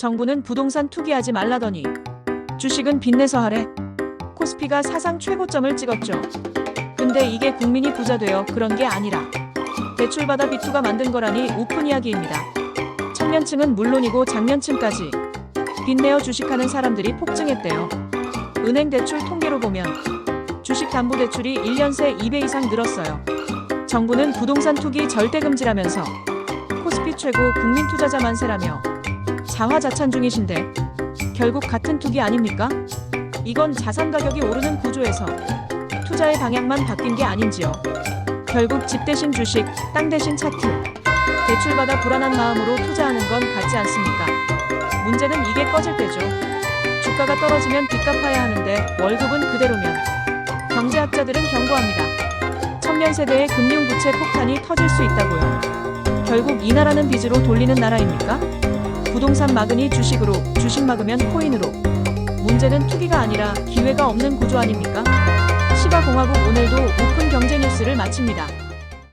정부는 부동산 투기하지 말라더니 주식은 빚내서 하래. 코스피가 사상 최고점을 찍었죠. 근데 이게 국민이 부자 되어 그런 게 아니라 대출받아 비투가 만든 거라니 우픈 이야기입니다. 청년층은 물론이고 장년층까지 빚내어 주식하는 사람들이 폭증했대요. 은행 대출 통계로 보면 주식 담보 대출이 1년 새 2배 이상 늘었어요. 정부는 부동산 투기 절대 금지라면서 코스피 최고 국민 투자자 만세라며 자화자찬 중이신데 결국 같은 투기 아닙니까? 이건 자산 가격이 오르는 구조에서 투자의 방향만 바뀐 게 아닌지요. 결국 집 대신 주식, 땅 대신 차트. 대출받아 불안한 마음으로 투자하는 건 같지 않습니까? 문제는 이게 꺼질 때죠. 주가가 떨어지면 빚 갚아야 하는데 월급은 그대로면 경제학자들은 경고합니다. 청년 세대의 금융 부채 폭탄이 터질 수 있다고요. 결국 이 나라는 빚으로 돌리는 나라입니까? 부동산 막으니 주식으로, 주식 막으면 코인으로. 문제는 투기가 아니라 기회가 없는 구조 아닙니까? 시바공화국 오늘도 오픈 경제 뉴스를 마칩니다.